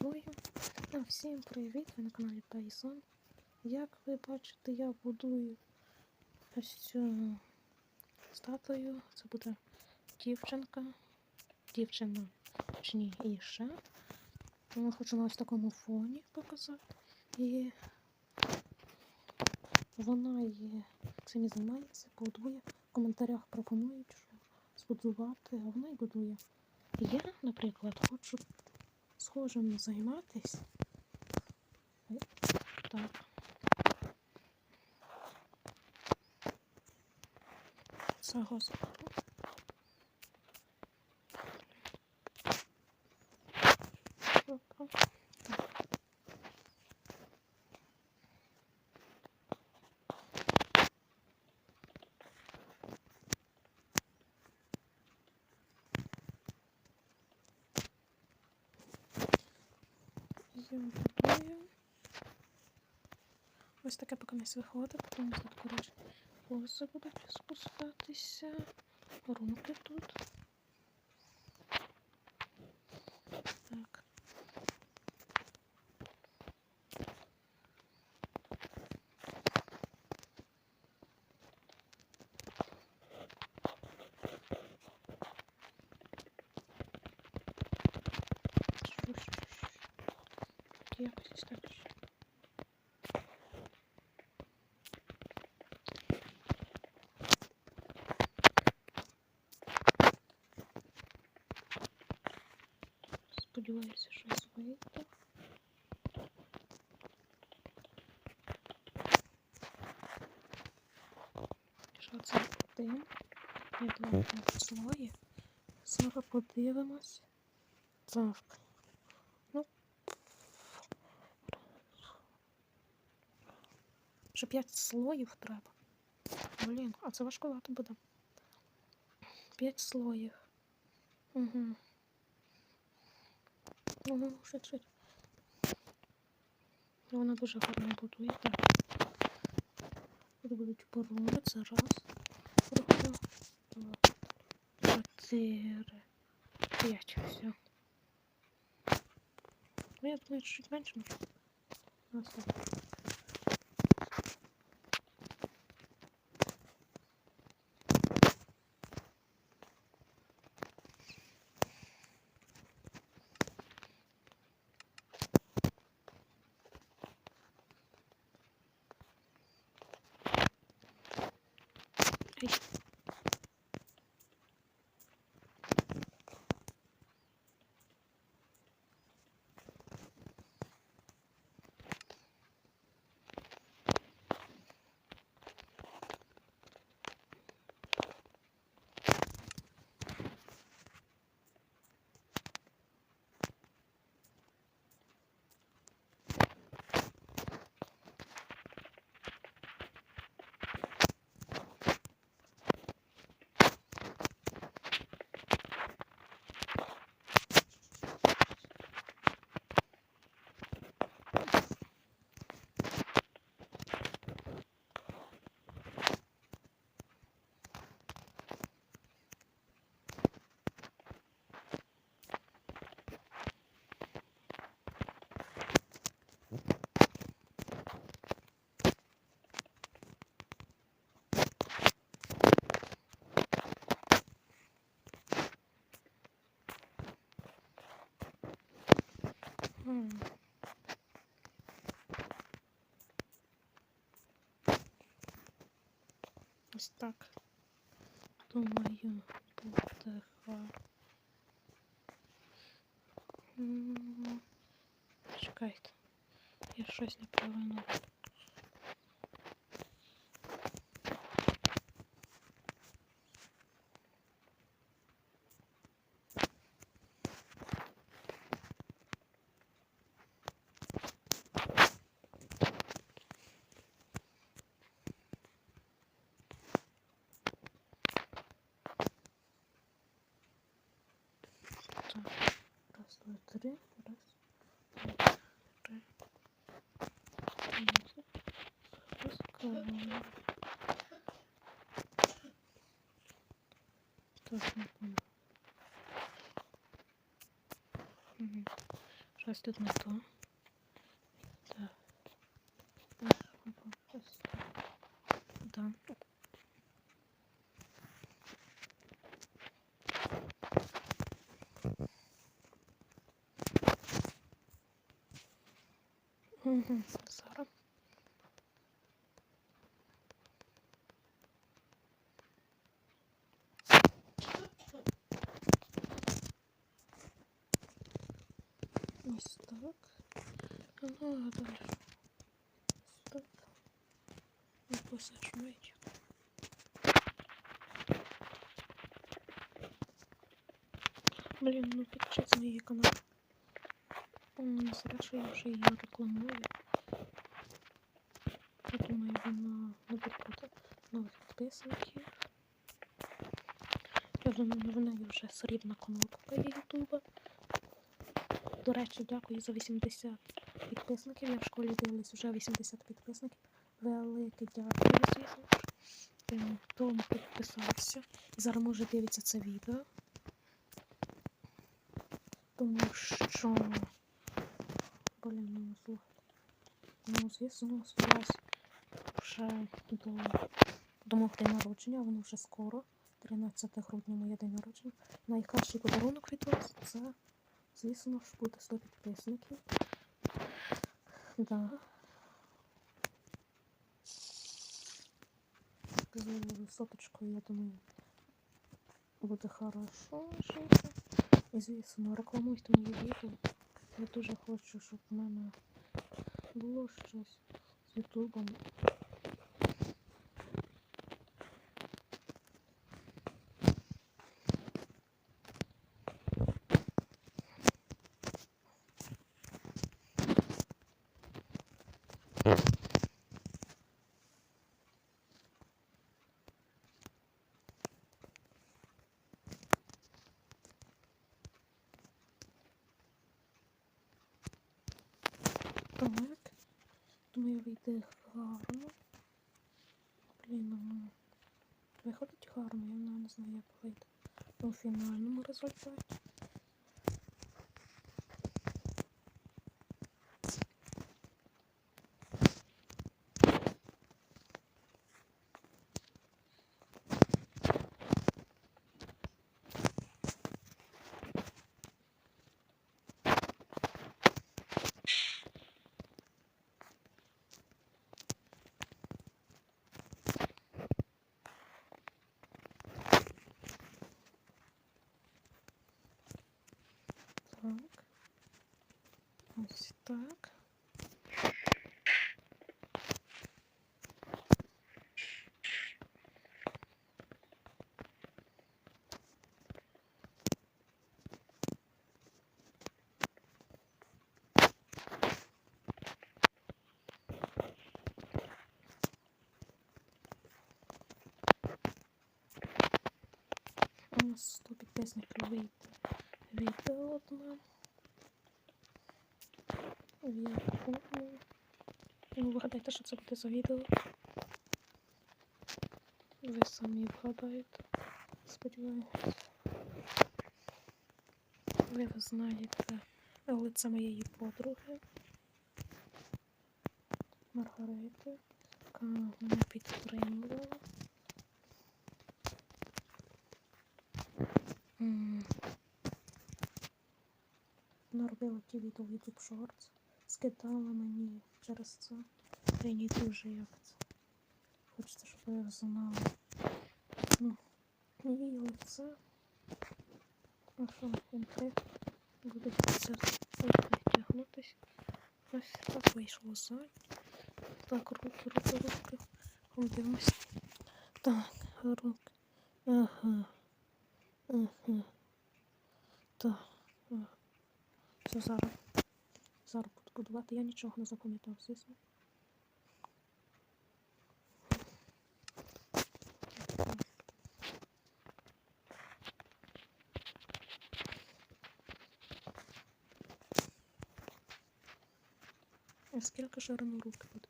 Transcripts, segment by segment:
Ой, всім привіт! Ви на каналі Тайсон. Як ви бачите, я будую ось цю статую. Це буде дівчинка. Дівчина, точні Іша. Я хочу на ось такому фоні показати. І вона є цим і займається, будує. В коментарях пропонують, що збудувати, а вона і будує. Я, наприклад, хочу схожим займатись. Так. Це зберу. Опа. Так. Будую. Ось таке поки не виходить, потім коротше, кози будуть спускатися. Руки тут. Так. Якось так. Сподіваюся, що вийде. Що це один? Я думаю, там слої. Зараз подивимось. Так. Ще п'ять слоїв треба. Блін, а це важкувато буде. П'ять слоїв. Угу. Ну, швидше, швидше. Вона дуже гарно будує. Так. Тут будуть пороги. Це раз. Порога. Два. Чотири. П'ять. Все. Ну, я думаю, чуть менше може. Раз, Ось так. Думаю, буде Чекайте. Я щось неправильно. Так. Два, три. Раз, два, три. Запускаємо. Так, не понял. Мгм. Щось тут не то. Угу, зараз. Ось так. Ну, а далі. Ось так. І посаджують. Блін, ну підпишіться на її канал. Зря, що я вже її рекламую. Я думаю, вона набере нових підписників. Я думаю, в неї вже срібна кнопка є Ютуба. До речі, дякую за 80 підписників. Я в школі дивилась вже 80 підписників. Велике дякую, звісно. Хто підписався. Зараз може дивитися це відео. Тому що. Блін, ну слухайте. Ну, звісно, сподіваюсь, вже до, до мого день народження, воно вже скоро. 13 грудня моє день народження. Найкращий подарунок від вас це, звісно ж, буде 100 підписників. Да. З соточкою, я думаю, буде хорошо жити. І звісно, рекламуйте мої відео. Я дуже хочу, щоб в мене було щось з Ютубом. Так. Думаю, вийде гарно. Блін, ну виходить гарно, я навіть вийде у фінальному результаті. Так. Ось так. У нас 100 підписників вийде відео одне. Ну, вгадайте, що це буде за відео. Ви самі вгадаєте. Сподіваюсь. Ви знаєте лице моєї подруги. Маргарити, яка мене підтримувала. М. Вона робила ті відео в YouTube Shorts, скидала мені через це. Я не дуже як це. Хочеться, щоб ви знали. Ну, її лице. А що, інтриг буде це витягнутися. Ось так вийшло ззаді. Так, руки, руки, руки. Ходимось. Так, руки. Ага. Так. Все зараз. Зараз буду будувати. Я нічого не запам'ятав, звісно. Скільки ширину руки буде?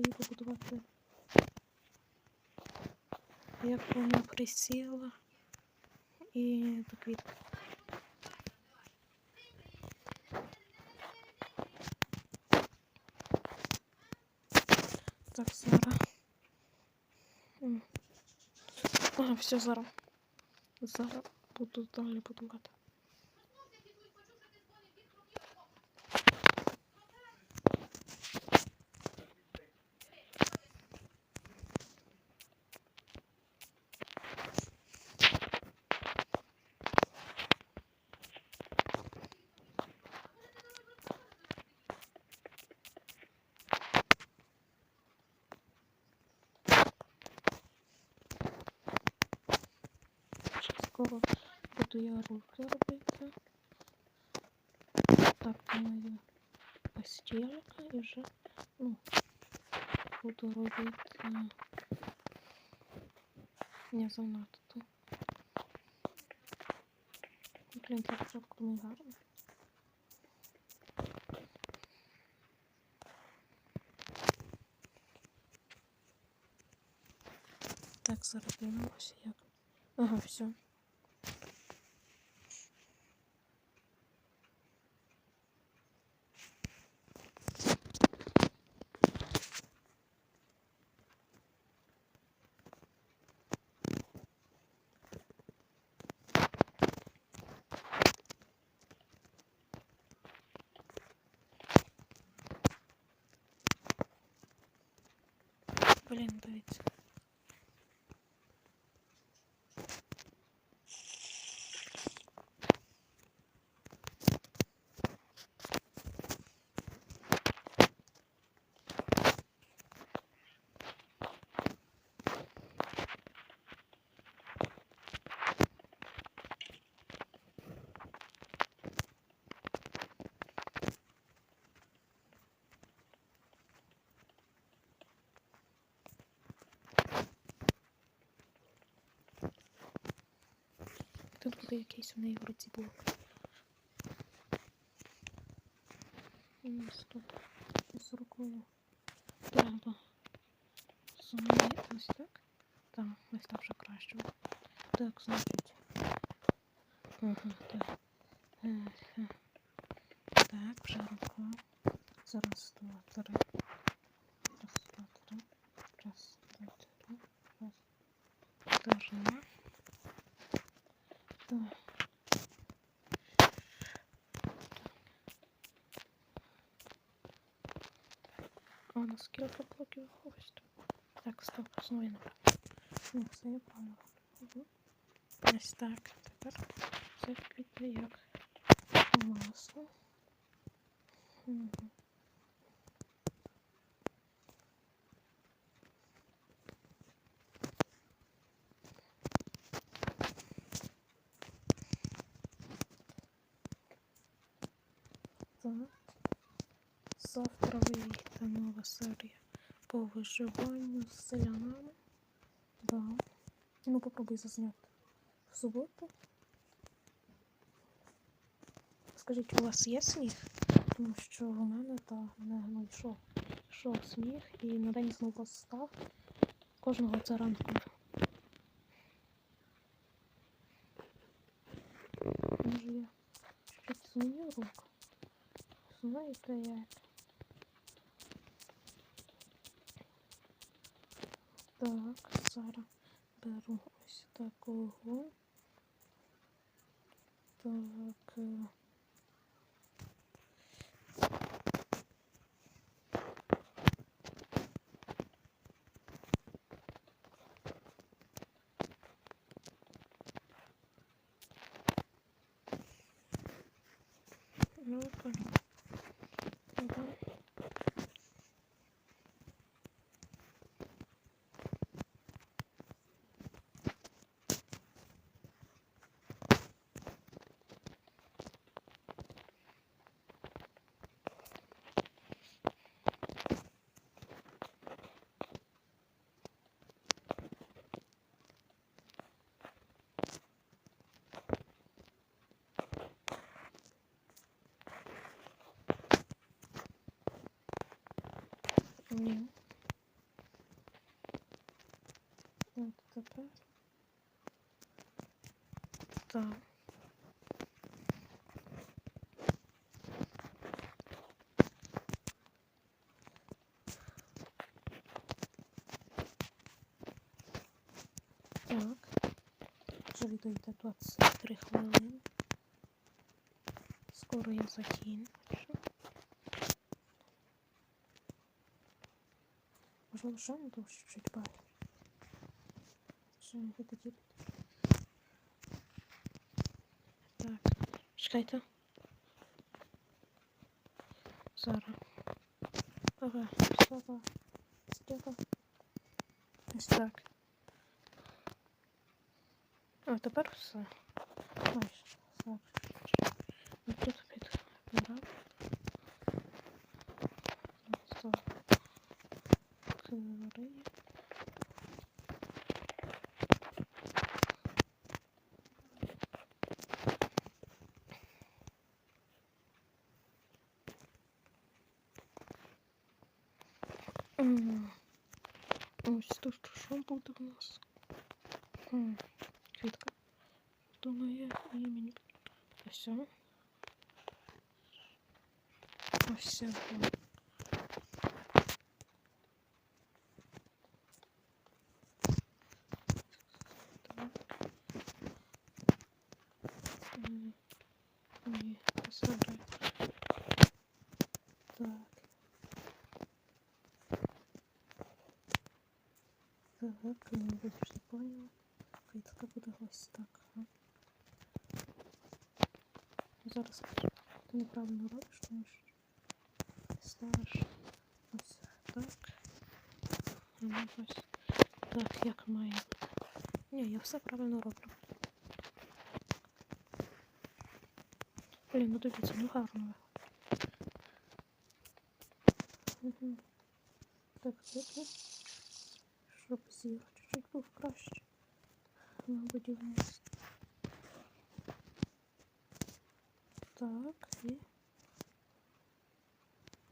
її побудувати. Як вона присіла і до квітки. Так, зараз. М. А, все, зараз. Зараз буду далі будувати. Я. Так, думаю, постілька і вже, ну, буду робити не занадто. Блін, для початку не гарно. Так, зараз дивимося як. Ага, все. Блін, дивіться. Буде якийсь у неї в руці блок. У нас тут з рукою. Треба зуміти ось так. Так, ось так вже краще. Так, значить. Ага, так. Так, вже рука. Зараз, два, три. Раз, два, три. Раз, два, три. Раз. Тоже. Так. А у нас скільки блоків ось тут? Так, стоп, знову я направо. Ні, все я правильно. Угу. Ось так. Тепер все піде як масло. Угу. Так. Завтра вийде нова серія по виживанню з селянами. Да. Ну, попробуй зазняти в суботу. Скажіть, у вас є сніг? Тому що у мене та не ну, йшов. Сніг і на день знову став кожного це ранку. Може я чуть зміню руку. Знаєте як? Так, зараз беру ось такого. Так. Тепер. Так. Так. Вже йде 23 хвилини. Скоро я закінчу. Можливо, ще не довше чуть бай. Ще не хотіти. Так, чекайте. Зараз. Ага, стопа. Стопа. Ось так. А тепер все. Майже. Ось тут що буде у нас? М, Квітка. Думаю, імені. Ось. о. Ось. Ось так. Зараз. Ти неправильно робиш, тому що ставиш ось так. Ну, ось так, як має. Ні, я все правильно роблю. Блін, ну дивіться, ну гарно. Угу. Так, так, щоб зір чуть-чуть був краще на будівництві. Так, і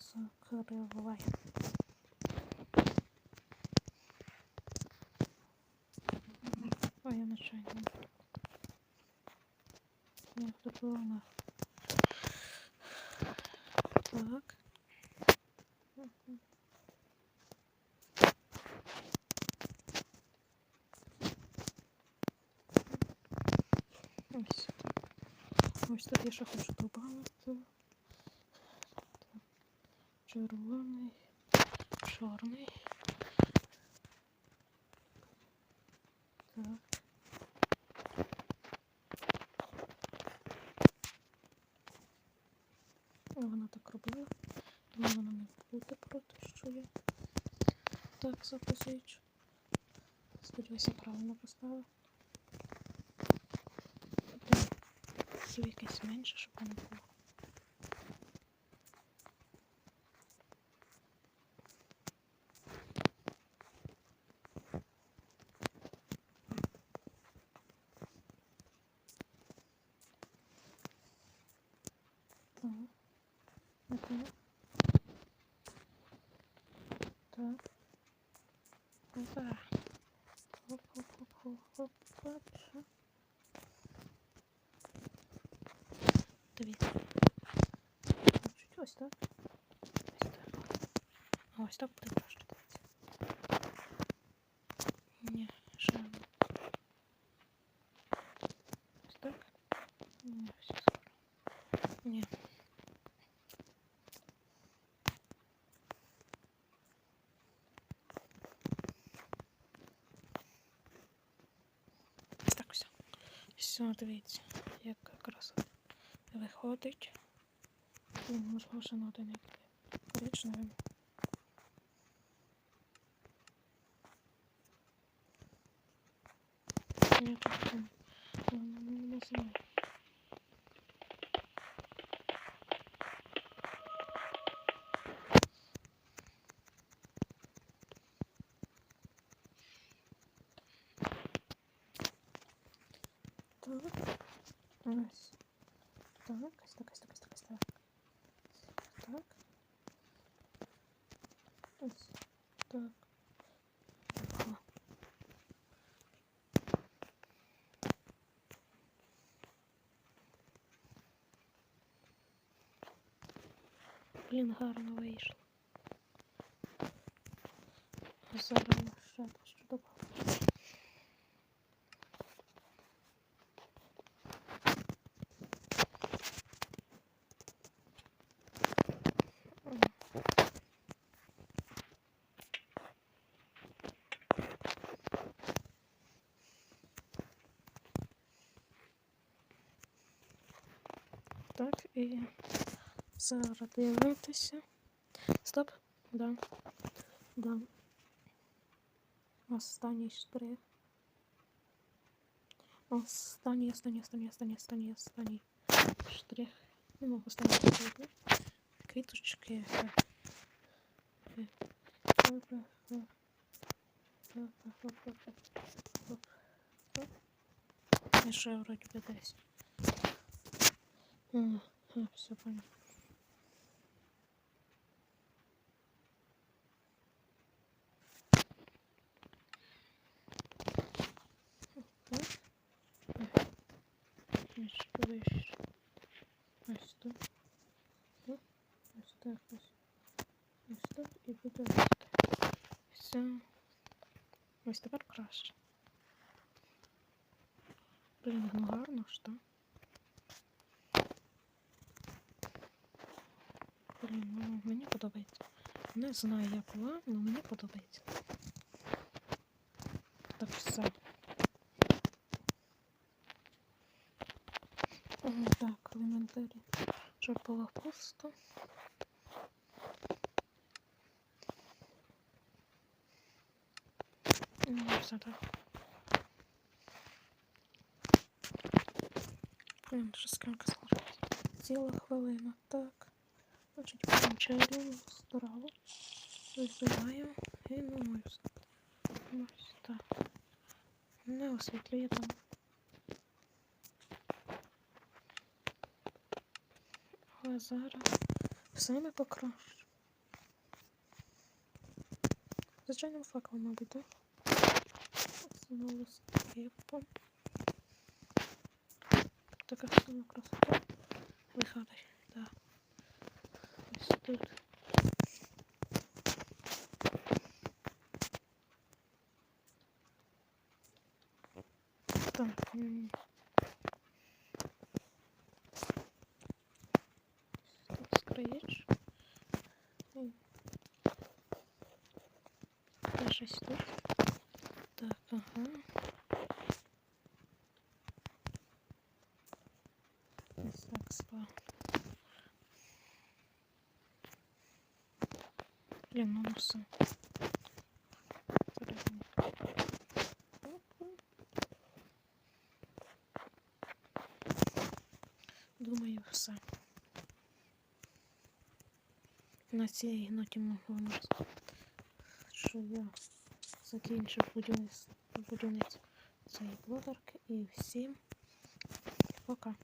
закривай. Ой, я нечайно. Як тут. Так. Мгм. Ось. Ось тут я ще хочу додати. Так. Червоний, чорний. Так. Вона так робила. Думаю, вона не буде проти, що я так запозичу. Сподіваюся, правильно поставила. Так. Зу якесь менше, щоб воно було. ось так. Ось так. А ось так буде краще, дивіться. Ні, ще. не. Ось так. Ні, все скоро. Ні. Ось так все. Все, дивіться, як якраз виходить. Він можливо ще на один як коричневим. Так. О. Блін, гарно вийшло. Зараз ще щодо. і зараз. Стоп, да. да. Останній штрих. Останній, останній, останній, останній, останній, останній штрих. Не можу останній штрих. Квіточки. Я ще вроді десь. Все понятно. Вище. Ось тут. Ось так ось. Ось так і буде ось. Все. Ось тепер краще. Блін, ну гарно, що? Блін, ну мені подобається. Не знаю, як вам, але мені подобається. Так все. Так, в інвентарі. Щоб було пусто. Ну, все так. Блін, вже скільки сложилось. Ціла хвилина. Так. Значить, помчаю страву. Вибиваю і ну ось. Ось так. Не освітлює там. Але зараз все не покраще. Звичайним факелом, мабуть, так? Знову скипом. Така сама красота виходить, так. запись тут. Так. Скроєш. Я щось. Так, ага. Блін, ну ну все. Думаю, все. На цій ноті можна що я закінчив будівництво цієї блогерки і всім пока.